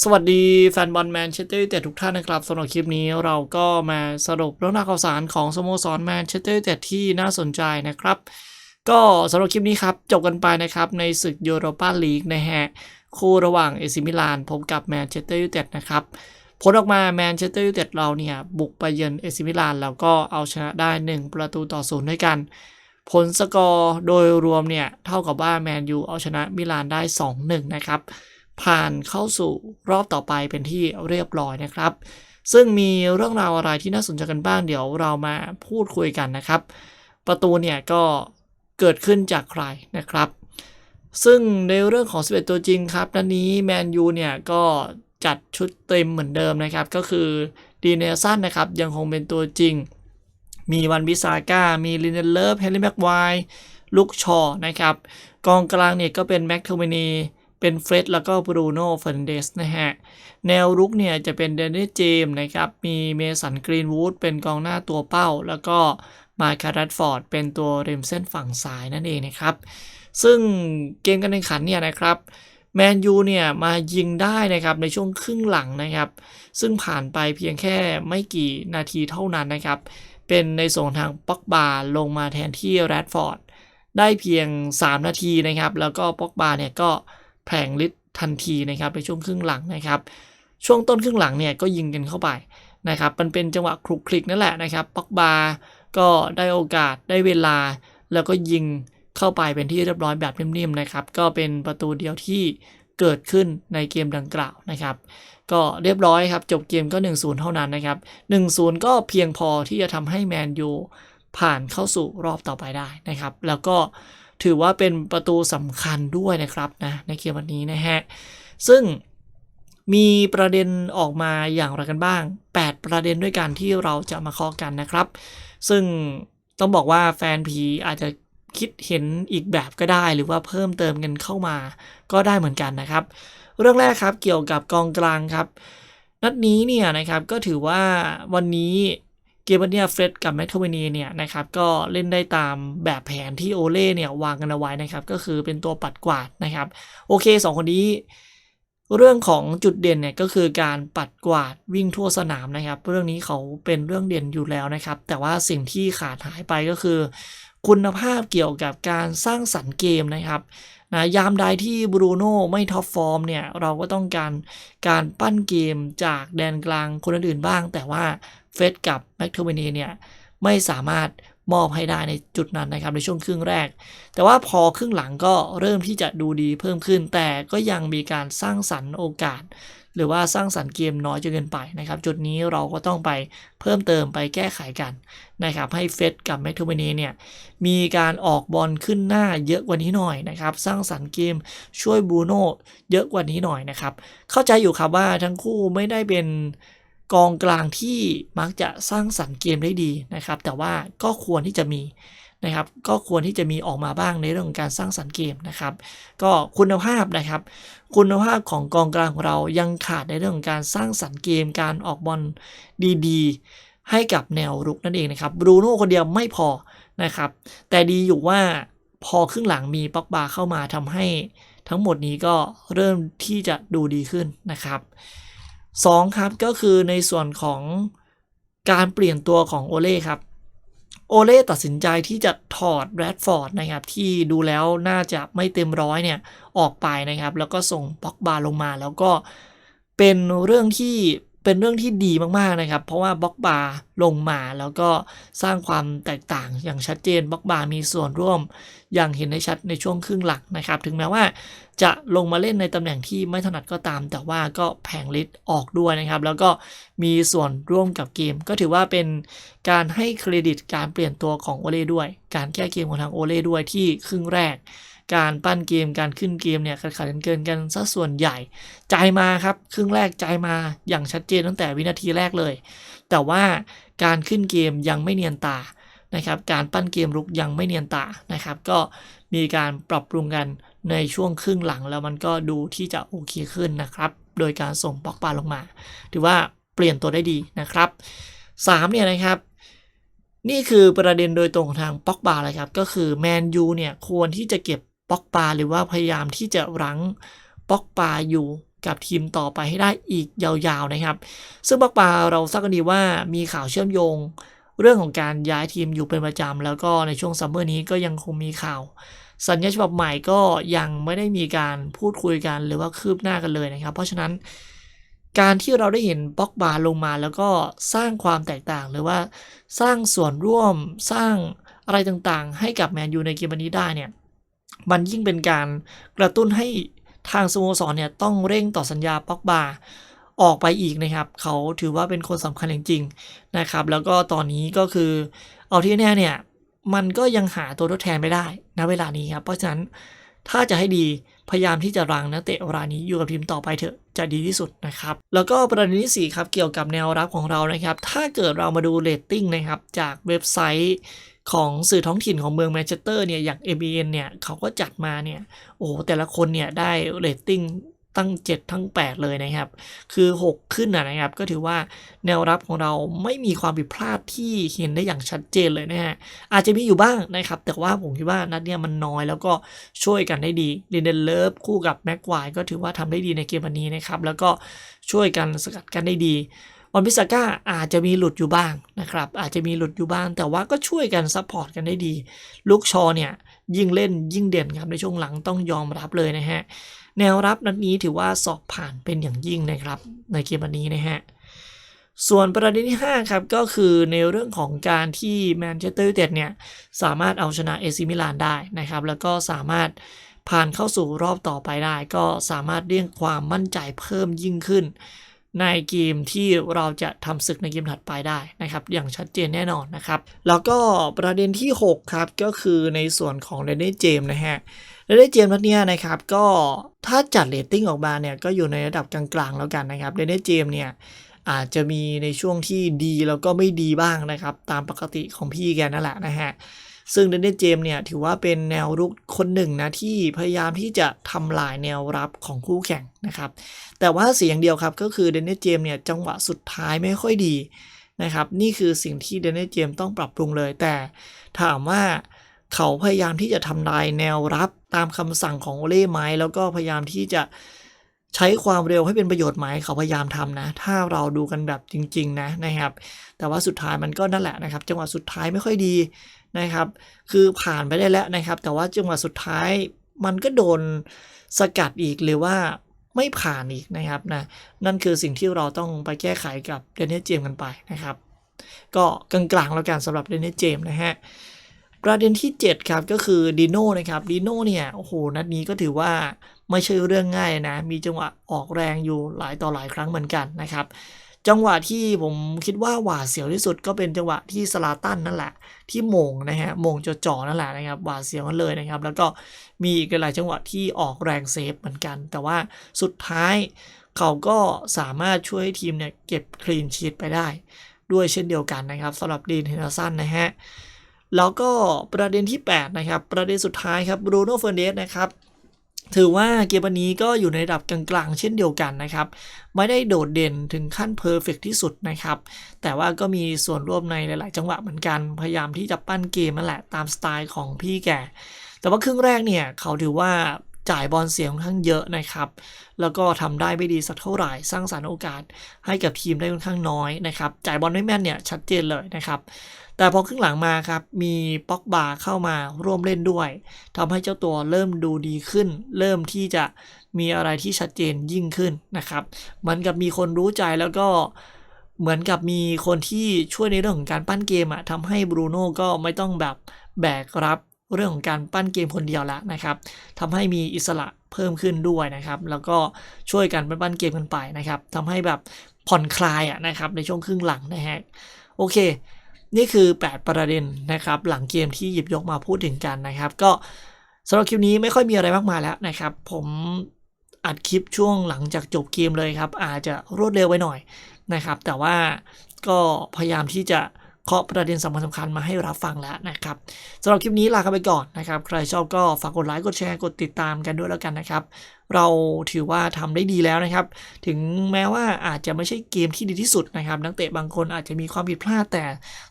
สวัสดีแฟนบอลแมนเชสเตอร์ยูไนเต็ดทุกท่านนะครับสำหรับคลิปนี้เราก็มาสรุปเรื่องราวข่าวสารของสโมสรแมนเชสเตอร์ยูไนเต็ดที่น่าสนใจนะครับ ก็สำหรับคลิปนี้ครับ จบกันไปนะครับ ในศึกยูโรปาลีกนะฮะ คู่ระหว่างเอซิมิลานพบกับแมนเชสเตอร์ยูไนเต็ดนะครับผลออกมาแมนเชสเตอร์ยูไนเต็ดเราเนี่ย บุกไปเยือนเอซิมิลานแล้วก็เอาชนะได้ 1 ประตูต่อศูนย์ด้วยกัน ผลสกอร์โดยรวมเนี่ยเท่ากับว่าแมนยูเอาชนะมิลานได้ 2-1 นะครับ ผ่านเข้าสู่รอบต่อไปเป็นที่เรียบร้อยนะครับ ซึ่งมีเรื่องราวอะไรที่น่าสนใจกันบ้างเดี๋ยวเรามาพูดคุยกันนะครับ ประตูเนี่ยก็เกิดขึ้นจากใครนะครับ ซึ่งในเรื่องของ 11 ตัวจริงครับนันนี้แมนยูเนี่ยก็จัดชุดเต็มเหมือนเดิมนะครับ ก็คือดีเนลสันนะครับยังคงเป็นตัวจริง มีวันบิซาก้า มีลินเดเลฟเฮนรี่แม็กไวลุกชอนะครับ กองกลางเนี่ยก็เป็นแม็กโทมินี เป็นเฟรดแล้วก็บรูโน่เฟนเดสนะฮะ แนวรุกเนี่ยจะเป็นเดนนิสเจมส์นะครับ มีเมสันกรีนวูดเป็นกองหน้าตัวเป้า แล้วก็มาคารัตฟอร์ดเป็นตัวริมเส้นฝั่งซ้ายนั่นเองนะครับ ซึ่งเกมการแข่งขันเนี่ยนะครับแมนยูเนี่ยมายิงได้นะครับในช่วงครึ่งหลังนะครับ ซึ่งผ่านไปเพียงแค่ไม่กี่นาทีเท่านั้นนะครับ เป็นในส่วนทางป็อกบาลงมาแทนที่แรดฟอร์ดได้เพียง 3 นาทีนะครับ แล้วก็ป็อกบาเนี่ยก็ แผลงฤทธิ์ทันทีนะครับในช่วงครึ่งหลังนะครับ ช่วงต้นครึ่งหลังเนี่ยก็ยิงกันเข้าไปนะครับ มันเป็นจังหวะคลุกคลิกนั่นแหละนะครับป็อกบาก็ได้โอกาสได้เวลา แล้วก็ยิงเข้าไปเป็นที่เรียบร้อยแบบนิ่มๆนะครับ ก็เป็นประตูเดียวที่เกิดขึ้นในเกมดังกล่าวนะครับ ก็เรียบร้อยครับ จบเกมก็ 1-0 เท่านั้นนะครับ 1-0 ก็เพียงพอที่จะทำให้แมนยูผ่านเข้าสู่รอบต่อไปได้นะครับ แล้วก็ ถือว่าเป็นประตูสำคัญด้วยนะครับนะในเกมวันนี้นะฮะ ซึ่งมีประเด็นออกมาอย่างไรกันบ้าง 8 ประเด็นด้วยกันที่เราจะมาเคาะกันนะครับ ซึ่งต้องบอกว่าแฟนผีอาจจะคิดเห็นอีกแบบก็ได้หรือว่าเพิ่มเติมกันเข้ามาก็ได้เหมือนกันนะครับ เรื่องแรกครับเกี่ยวกับกองกลางครับ นัดนี้เนี่ยนะครับก็ถือว่าวันนี้ เกมวันนี้เฟรดกับแมคโทเวนีเนี่ยนะครับก็เล่นได้ตามแบบแผนที่โอเล่เนี่ยวางกันเอาไว้นะครับก็คือเป็นตัวปัดกวาดนะครับโอเค 2 คนนี้เรื่องของจุดเด่นเนี่ยก็คือการปัดกวาดวิ่งทั่วสนามนะครับ เรื่องนี้เขาเป็นเรื่องเด่นอยู่แล้วนะครับ แต่ว่าสิ่งที่ขาดหายไปก็คือ คุณภาพเกี่ยวกับการสร้างสรรค์เกมนะครับนะยามใดที่บรูโน่ไม่ท็อปฟอร์มเนี่ยเราก็ต้องการการปั้นเกมจากแดนกลางคนอื่นบ้าง แต่ว่า เฟสกับแม็กโทเวเนีเนี่ยไม่สามารถมอบให้ได้ในจุดนั้นนะครับในช่วงครึ่งแรก แต่ว่าพอครึ่งหลังก็เริ่มที่จะดูดีเพิ่มขึ้น แต่ก็ยังมีการสร้างสรรค์โอกาส หรือว่าสร้างสรรค์เกมน้อยจนเกินไปนะครับ จุดนี้เราก็ต้องไปเพิ่มเติมไปแก้ไขกันนะครับ ให้เฟสกับแมคโทเมเนีเนี่ยมีการออกบอลขึ้นหน้าเยอะกว่านี้หน่อยนะครับ สร้างสรรค์เกมช่วยบูโน่เยอะกว่านี้หน่อยนะครับ เข้าใจอยู่ครับว่าทั้งคู่ไม่ได้เป็น กองกลางที่มักจะสร้างสรรค์เกมได้ดีนะครับ แต่ว่าก็ควรที่จะมีนะครับ ก็ควรที่จะมีออกมาบ้างในเรื่องของการสร้างสรรค์เกมนะครับ ก็คุณภาพนะครับ คุณภาพของกองกลางของเรายังขาดในเรื่องของการสร้างสรรค์เกม การออกบอลดีๆ ให้กับแนวรุกนั่นเองนะครับบรูโน่คนเดียวไม่พอนะครับ แต่ดีอยู่ว่าพอครึ่งหลังมีป็อกบาเข้ามาทำให้ทั้งหมดนี้ก็เริ่มที่จะดูดีขึ้นนะครับ 2 ครับก็คือในส่วนของการเปลี่ยนตัวของโอเล่ครับ โอเล่ตัดสินใจที่จะถอดแรดฟอร์ดนะครับที่ดูแล้วน่าจะไม่เต็มร้อยเนี่ยออกไปนะครับ แล้วก็ส่งป็อกบาลงมาแล้วก็เป็นเรื่องที่ เป็นเรื่องที่ดีมากๆนะครับ เพราะว่าบ็อกบาลงมาแล้วก็สร้างความแตกต่างอย่างชัดเจนบ็อกบามีส่วนร่วม อย่างเห็นได้ชัดในช่วงครึ่งหลังนะครับ ถึงแม้ว่าจะลงมาเล่นในตำแหน่งที่ไม่ถนัดก็ตาม แต่ว่าก็แผงฤทธิ์ออกด้วยนะครับ แล้วก็มีส่วนร่วมกับเกม ก็ถือว่าเป็นการให้เครดิตการเปลี่ยนตัวของโอเล่ด้วย การแก้เกมของทางโอเล่ด้วยที่ครึ่งแรก การปั้นเกมการขึ้นเกมเนี่ยขาดขาดเกินกันซะส่วนใหญ่ ใจมาครับ ครึ่งแรกใจมาอย่างชัดเจนตั้งแต่วินาทีแรกเลย แต่ว่าการขึ้นเกมยังไม่เนียนตานะครับการปั้นเกมรุกยังไม่เนียนตานะครับ ก็มีการปรับปรุงกันในช่วงครึ่งหลังแล้วมันก็ดูที่จะโอเคขึ้นนะครับ โดยการส่งปอกปาลงมา ถือว่าเปลี่ยนตัวได้ดีนะครับ3เนี่ยนะครับ นี่คือประเด็นโดยตรงทางปอกบาเลยครับ ก็คือแมนยูเนี่ยควรที่จะเก็บ ป็อกบาหรือว่าพยายามที่จะรั้งป็อกบาอยู่กับทีมต่อไปให้ได้อีกยาวๆนะครับ ซึ่งบักปาเราทราบกันดีว่ามีข่าวเชื่อมโยง เรื่องของการย้ายทีมอยู่เป็นประจำแล้วก็ในช่วงซัมเมอร์นี้ก็ยังคงมีข่าว สัญญาฉบับใหม่ก็ยังไม่ได้มีการพูดคุยกันหรือว่าคืบหน้ากันเลยนะครับ เพราะฉะนั้นการที่เราได้เห็นบ็อกบาลงมาแล้วก็สร้างความแตกต่างหรือว่าสร้างส่วนร่วมสร้างอะไรต่างๆ ให้กับแมนยูในเกมนี้ได้เนี่ย มันยิ่งเป็นการกระตุ้นให้ทางสโมสรเนี่ยต้องเร่งต่อสัญญาป็อกบาออกไปอีกนะครับ เขาถือว่าเป็นคนสำคัญจริงๆนะครับ แล้วก็ตอนนี้ก็คือเอาที่แน่เนี่ย มันก็ยังหาตัวทดแทนไม่ได้ณเวลานี้ครับ เพราะฉะนั้นถ้าจะให้ดีพยายามที่จะรังนักเตะรายนี้อยู่กับทีมต่อไปเถอะจะดีที่สุดนะครับ แล้วก็ประเด็นที่4ครับเกี่ยวกับแนวรับของเรานะครับ ถ้าเกิดเรามาดูเรตติ้งนะครับจากเว็บไซต์ ของสื่อท้องถิ่นของเมืองแมนเชสเตอร์เนี่ยอย่าง ABN เนี่ยเขาก็จัดมาเนี่ยโอ้แต่ละคนเนี่ยได้เรตติ้งตั้ง 7 ทั้ง 8 เลยนะครับ คือ 6 ขึ้นนะครับ ก็ถือว่าแนวรับของเราไม่มีความผิดพลาดที่เห็นได้อย่างชัดเจนเลยนะฮะ อาจจะมีอยู่บ้างนะครับ แต่ว่าผมคิดว่านัดเนี้ยมันน้อยแล้วก็ช่วยกันได้ดีลินเดนเลิฟคู่กับแม็กควายก็ถือว่าทำได้ดีในเกมวันนี้นะครับ แล้วก็ช่วยกันสกัดกันได้ดี วันพิซาก้าอาจจะมีหลุดอยู่บ้างนะครับ อาจจะมีหลุดอยู่บ้าง แต่ว่าก็ช่วยกันซัพพอร์ตกันได้ดี ลูกชอเนี่ยยิ่งเล่นยิ่งเด่นครับในช่วงหลังต้องยอมรับเลยนะฮะ แนวรับนัดนี้ถือว่าสอบผ่านเป็นอย่างยิ่งนะครับ ในเกมวันนี้นะฮะส่วนประเด็นที่ 5 ครับ ก็คือในเรื่องของการที่แมนเชสเตอร์ยูไนเต็ดเนี่ย สามารถเอาชนะเอซิมิลานได้นะครับ แล้วก็สามารถผ่านเข้าสู่รอบต่อไปได้ ก็สามารถเรียกความมั่นใจเพิ่มยิ่งขึ้น ในเกมที่เราจะทำศึกในเกมถัดไปได้นะครับ อย่างชัดเจนแน่นอนนะครับ แล้วก็ประเด็นที่ 6 ครับ ก็คือในส่วนของเรนนี่เจมนะฮะเรนนี่เจมนัดเนี้ยนะครับ ก็ถ้าจัดเรตติ้งออกมาเนี่ย ก็อยู่ในระดับกลางๆแล้วกันนะครับเรนนี่เจมเนี่ยอาจจะมีในช่วงที่ดีแล้วก็ไม่ดีบ้างนะครับ ตามปกติของพี่แกนั่นแหละนะฮะซึ่งเดนเนเจมเนี่ยถือว่าเป็นแนวรุกคนหนึ่งนะที่พยายามที่จะทำลายแนวรับของคู่แข่งนะครับ แต่ว่าเสียงเดียวครับก็คือเดนเนเจมเนี่ยจังหวะสุดท้ายไม่ค่อยดีนะครับ นี่คือสิ่งที่เดนเนเจมต้องปรับปรุงเลย แต่ถามว่าเขาพยายามที่จะทำลายแนวรับตามคำสั่งของโอเล่ไหมแล้วก็พยายามที่จะใช้ความเร็วให้เป็นประโยชน์ไหมเขาพยายามทำนะ ถ้าเราดูกันแบบจริง ๆ นะนะครับ แต่ว่าสุดท้ายมันก็นั่นแหละนะครับ จังหวะสุดท้ายไม่ค่อยดี นะครับ คือผ่านไปได้แล้วนะครับ แต่ว่าจังหวะสุดท้ายมันก็โดนสกัดอีกหรือว่าไม่ผ่านอีกนะครับนะนั่นคือสิ่งที่เราต้องไปแก้ไขกับเดนเนเจมกันไปนะครับ ก็กลางๆแล้วกันสำหรับเดนเนเจมนะฮะประเด็นที่ 7 ครับก็คือดีโน่นะครับดีโน่เนี่ยโอ้โหนัดนี้ก็ถือว่าไม่ใช่เรื่องง่ายนะ มีจังหวะออกแรงอยู่หลายต่อหลายครั้งเหมือนกันนะครับ จังหวะที่ผมคิดว่าหวาดเสียวที่สุดก็เป็นจังหวะที่สลาตันนั่นแหละ ที่มงนะฮะมงจจ่อนั่นแหละนะครับหวาดเสียวกันเลยนะครับ แล้วก็มีอีกหลายจังหวะที่ออกแรงเซฟเหมือนกัน แต่ว่าสุดท้ายเขาก็สามารถช่วยให้ทีมเนี่ยเก็บคลีนชีตไปได้ ด้วยเช่นเดียวกันนะครับสำหรับดีนเฮนเดอร์สันนะฮะแล้วก็ประเด็นที่ 8 นะครับ ประเด็นสุดท้ายครับบรูโน่เฟอร์เนสนะครับ ถือว่าเกมวันนี้ก็อยู่ในระดับกลางๆ เช่นเดียวกันนะครับ ไม่ได้โดดเด่นถึงขั้นเพอร์เฟกที่สุดนะครับ แต่ว่าก็มีส่วนร่วมในหลาย ๆ จังหวะเหมือนกัน พยายามที่จะปั้นเกมนั่นแหละตามสไตล์ของพี่แก แต่ว่าครึ่งแรกเนี่ยเขาถือว่า จ่ายบอลเสียค่อนข้างเยอะนะครับ แล้วก็ทำได้ไม่ดีสักเท่าไหร่ สร้างสารรค์โอกาสให้กับทีมได้ค่อนข้างน้อยนะครับ จ่ายบอลไม่แม่นเนี่ยชัดเจนเลยนะครับ แต่พอครึ่งหลังมาครับ มีป็อกบาเข้ามาร่วมเล่นด้วยทำให้เจ้าตัวเริ่มดูดีขึ้น เริ่มที่จะมีอะไรที่ชัดเจนยิ่งขึ้นนะครับเหมือนกับมีคนรู้ใจแล้วก็เหมือนกับมีคนที่ช่วยในเรื่องของการปั้นเกมอะทำให้บรูโน่ก็ไม่ต้องแบบแบกรับ เรื่องของการปั้นเกมคนเดียวแล้วนะครับทำให้มีอิสระเพิ่มขึ้นด้วยนะครับ แล้วก็ช่วยกันปั้นเกมกันไปนะครับทำให้แบบผ่อนคลายอะนะครับในช่วงครึ่งหลังนะฮะโอเค นี่คือ 8 ประเด็นนะครับ หลังเกมที่หยิบยกมาพูดถึงกันนะครับ ก็สำหรับคลิปนี้ไม่ค่อยมีอะไรมากมายแล้วนะครับ ผมอัดคลิปช่วงหลังจากจบเกมเลยครับ อาจจะรวดเร็วไปหน่อยนะครับ แต่ว่าก็พยายามที่จะ เคาะประเด็นสำคัญสำคัญมาให้รับฟังแล้วนะครับสำหรับคลิปนี้ลาไปก่อนนะครับ ใครชอบก็ฝากกดไลค์กดแชร์กดติดตามกันด้วยแล้วกันนะครับ เราถือว่าทำได้ดีแล้วนะครับ ถึงแม้ว่าอาจจะไม่ใช่เกมที่ดีที่สุดนะครับ นักเตะบางคนอาจจะมีความผิดพลาดแต่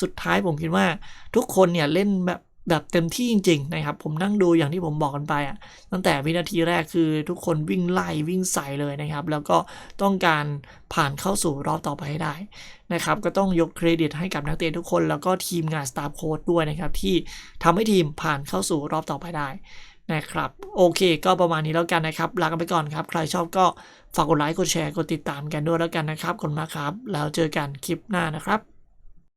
สุดท้ายผมคิดว่าทุกคนเนี่ยเล่นแบบ แบบเต็มที่จริงๆนะครับ ผมนั่งดูอย่างที่ผมบอกกันไปอะตั้งแต่วินาทีแรกคือทุกคนวิ่งไล่วิ่งใส่เลยนะครับ แล้วก็ต้องการผ่านเข้าสู่รอบต่อไปให้ได้นะครับ ก็ต้องยกเครดิตให้กับนักเตะทุกคนแล้วก็ทีมงานสตาฟโค้ดด้วยนะครับ ที่ทำให้ทีมผ่านเข้าสู่รอบต่อไปได้นะครับ โอเค ก็ประมาณนี้แล้วกันนะครับลากันไปก่อนครับ ใครชอบก็ฝากกดไลค์กดแชร์กดติดตามกันด้วยแล้วกันนะครับขอบคุณมากครับ แล้วเจอกันคลิปหน้านะครับ